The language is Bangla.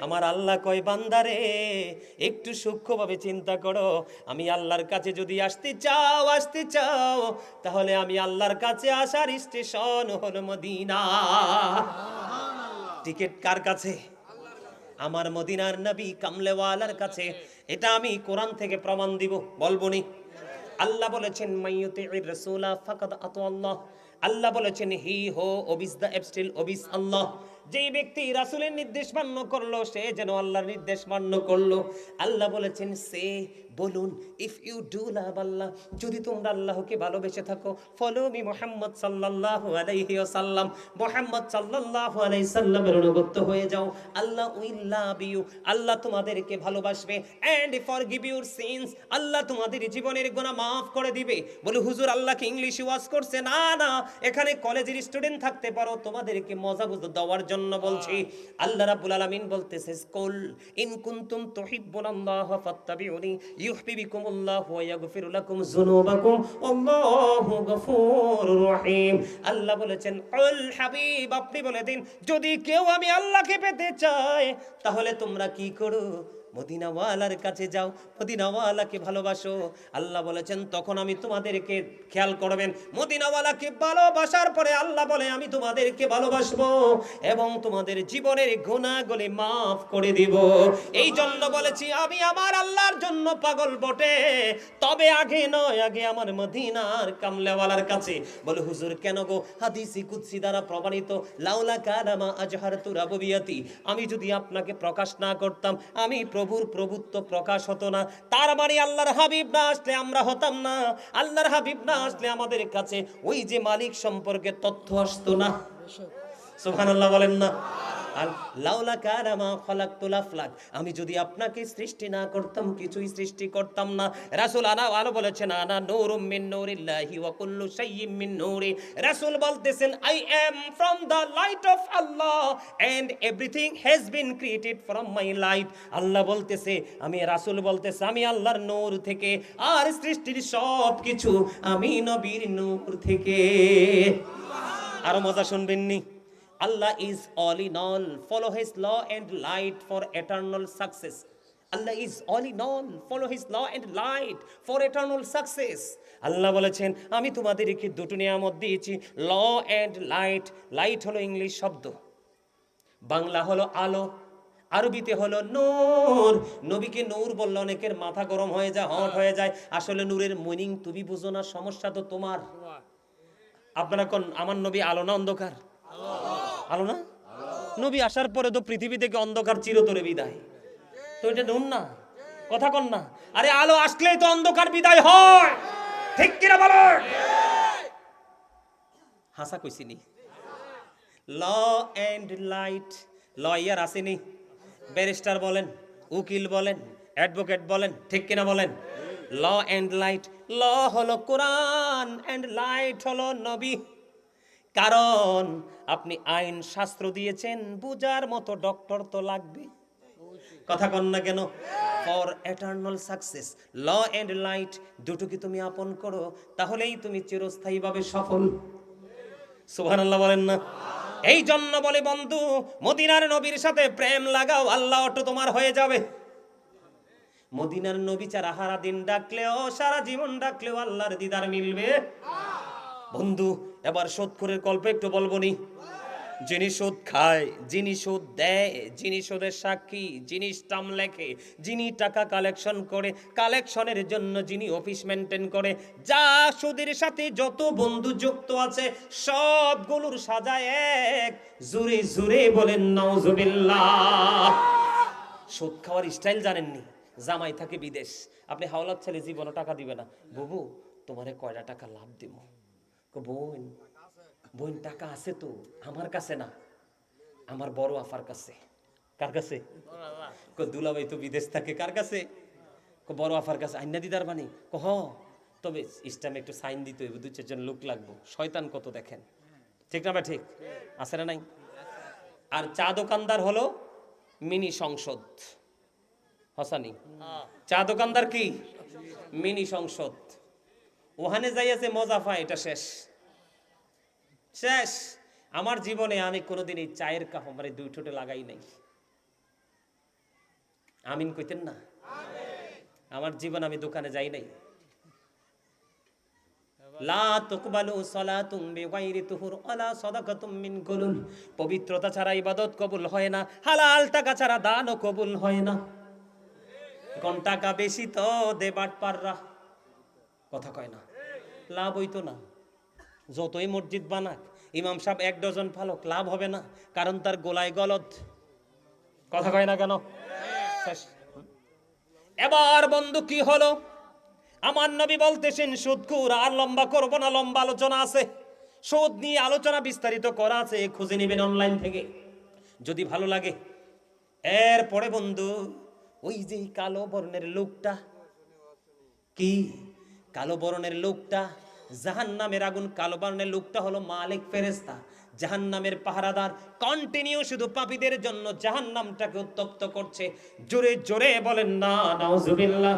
আমার আল্লাহ কয় বান্দারে একটু সূক্ষ্মভাবে চিন্তা করো। আমি আল্লাহর কাছে যদি আসতে চাও আসতে চাও, তাহলে আমি আল্লাহর কাছে আসার স্টেশন হল মদিনা। টিকিট কার কাছে? আমার মদিনার নবী কামলেওয়ালার কাছে। এটা আমি কোরআন থেকে প্রমাণ দিব, বলব নি। আল্লাহ বলেছেন মাইয়ুতির রাসূলা ফাকাদ আতু আল্লাহ। আল্লাহ বলেছেন, হি হো ওবিস দ্য এবস্টিল ওবিস আল্লাহ। যেই ব্যক্তি রাসূলের নির্দেশ মান্য করল, সে যেন আল্লাহর নির্দেশ মান্য করল। আল্লাহ বলেছেন, সে বলুন if you do love Allah, যদি তোমরা আল্লাহকে ভালোবেসে থাকো ফলো মি মোহাম্মদ সাল্লাল্লাহু আলাইহি ওয়াসাল্লাম। মোহাম্মদ সাল্লাল্লাহু আলাইহি সাল্লামের অনুগত হয়ে যাও। আল্লাহ উইল লাভ ইউ আল্লাহ তোমাদেরকে ভালোবাসবে। And forgive your sins Allah তোমাদের জীবনের গুনাহ মাফ করে দিবে। বলে, হুজুর, আল্লাহকে ইংলিশ ওয়াজ করছে? না না। এখানে কলেজের স্টুডেন্ট থাকতে পারো। তোমাদেরকে মজা বুঝ দেওয়ার জন্য বলছি, আল্লাহ রাব্বুল আলামিন বলতেছে কুল ইন কুনতুম তুহিব্বুনাল্লাহ ফাত্তাবিউনি ইউহিব্বুকুমুল্লাহ ওয়া ইয়াগফিরু লাকুম যুনুবাকুম, আল্লাহু গফুরুর রহিম। আল্লাহ বলেছেন, উল হাবিব, আপনি বলে দিন, যদি কেউ আমি আল্লাহকে পেতে চায়, তাহলে তোমরা কি করো? মদিনাওয়ালার কাছে যাও, মদিনাওয়ালাকে ভালোবাসো। আল্লাহ বলেছেন, তখন আমি তোমাদেরকে খেয়াল করবেন। মদিনাওয়ালাকে ভালোবাসার পরে আল্লাহ বলে, আমি তোমাদেরকে ভালোবাসবো এবং তোমাদের জীবনের গুণাগুলি মাফ করে দিব। এই জন্য বলেছি, আমি আমার আল্লাহর জন্য পাগল বটে। তবে আগে নয়, আগে আমার মদিনার কামলেওয়ালার কাছে। বলে, হুজুর, কেন গো? হাদিসি কুৎসি দ্বারা প্রমাণিত, লাউলা কালামা আজহার তুরাবিয়াতি আমি যদি আপনাকে প্রকাশ না করতাম, আমি প্রভুর প্রভুত্ব প্রকাশ হতো না। তার মানে আল্লাহর হাবিব না আসলে আমরা হতাম না। আল্লাহর হাবিব না আসলে আমাদের কাছে ওই যে মালিক সম্পর্কে তথ্য আসতো না। সুবহানাল্লাহ বলেন না। আর লাউলা কারামা খলাকতুল আফলাক। আমি যদি আপনাকে সৃষ্টি না করতাম, কিছুই সৃষ্টি করতাম না। রাসুল আনা আলো বলেছেন, আনা নূরুম মিন নূরিল্লাহি ওয়া কুল্লু শাইইম মিন নূরি। রাসূল বলতেছেন I am from the light of Allah and everything has been created from my light Allah বলতেছে, আমি রাসূল বলতেছে, আমি আল্লাহর নূর থেকে আর সৃষ্টির সব কিছু আমি নবীর নূর থেকে। আরও মজা শুনবেননি Allah is all in all. Follow His law and light for eternal success. Allah is all in all. Follow His law and light for eternal success. আল্লাহ বলেছেন আমি তোমাদেরকে দুটো নিয়ামত দিয়েছি ল অ্যান্ড লাইট লাইট হলো ইংলিশ শব্দ বাংলা হলো আলো আরবিতে হলো নূর নবীকে নূর বললে অনেকের মাথা গরম হয়ে যায় হট হয়ে যায় আসলে নূরের মিনিং তুমি বুঝো না সমস্যা তো তোমার আপনারা কোন আমার নবী আলো না অন্ধকার আলো না? নবী আসার পরে তো পৃথিবী থেকে অন্ধকার চিরতরে বিদায়। তো এটা নুন না, কথা কন না। আরে আলো আসলেই তো অন্ধকার বিদায় হয়। ঠিক কিনা বলো? হাসা কইছিনি ল অ্যান্ড লাইট, লয়ার আসেনি। ব্যারিস্টার বলেন, উকিল বলেন, অ্যাডভোকেট বলেন, ঠিক কিনা বলেন? ল অ্যান্ড লাইট, ল হলো কোরআন অ্যান্ড লাইট হলো নবী। কারণ আপনি আইন শাস্ত্র দিয়েছেন বুজার মতো ডক্টর তো লাগবে কথা কন না কেন? For eternal success law and light দুটো কি তুমি আপন করো? তাহলেই তুমি চিরস্থায়ীভাবে সফল। সুবহানাল্লাহ বলেন না? এই জন্য বলে বন্ধু, মদিনার নবীর সাথে প্রেম লাগাও, আল্লাহ অটো তোমার হয়ে যাবে। মদিনার নবী চারা হারা দিন ডাকলেও, সারা জীবন ডাকলেও আল্লাহর দিদার মিলবে। বন্ধু এবার সুদখোরের গল্প একটু বলব নি। যিনি সুদ খায়, যিনি সুদ দেয়, যিনি সুদের সাক্ষী, যিনি স্টাম লেখে, যিনি টাকা কালেকশন করে কালেকশনের জন্য যিনি অফিস মেনটেন করে, যা সুদের সাথে যত বন্ধু যুক্ত আছে, সবগুলোর সাজায় এক। জুরে জুরে বলেন নওজুবিল্লাহ সুদ খাওয়ার স্টাইল জানেননি জামাই থাকে বিদেশ। আপনি হাওলাত ছেলে জীবনে টাকা দিবে না। বুবু, তোমারে কয়টা টাকা লাভ দিব বোন বোন, টাকা আছে তো, আমার কাছে না। আমার বড় আফার কাছে। কার কাছে? দুলাভাই তো বিদেশ থাকে, কার কাছে? বড় আফার কাছে। আইনা দিদার বানি কো হ। তবে ইসলামে একটু সাইন দিতে দু চারজন লোক লাগবো। শয়তান কত দেখেন? ঠিক না ঠিক? আছে না নাই? আর চা দোকানদার হলো মিনি সংসদ। হসানি? চা দোকানদার কি? মিনি সংসদ। ওখানে যাইয়াছে মজা পায় এটা শেষ। শেষ। আমার জীবনে আমি কোনোদিন এই চায়ের কাপ আমার দুই ঠোঁটে লাগাই নাই। আমিন কইতেন না? আমার জীবন আমি দোকানে যাই নাই। মিন পবিত্রতা ছাড়া ইবাদত কবুল হয় না হালাল টাকা ছাড়া দানও কবুল হয় না। কোন টাকা বেশি তো দেবাট পাররা। কথা কয় না। লাভ হইতো না। যতই মসজিদ বানাক, ইমাম সাহেব এক ডজন ফালক, লাভ হবে না, কারণ তার গোলায় গলদ। কথা কয় না কেন? এবার বন্ধু, কি হলো? আমার নবী বলতেছেন সুদকুর আর লম্বা করব না, লম্বা আলোচনা আছে। সুদ নিয়ে আলোচনা বিস্তারিত করা আছে, খুঁজে নেবেন অনলাইন থেকে। যদি ভালো লাগে। এরপরে বন্ধু, ওই যে কালো বর্ণের লোকটা, কি? কালো বরণের লোকটা জাহান নামের আগুন কালো বরণের লোকটা হলো মালিক ফেরেস্তা জাহান নামের পাহারাদার কন্টিনিউ শুধু পাপীদের জন্য জাহান নামটাকে উত্তপ্ত করছে। জোরে জোরে বলেন, না, নাউজুবিল্লাহ।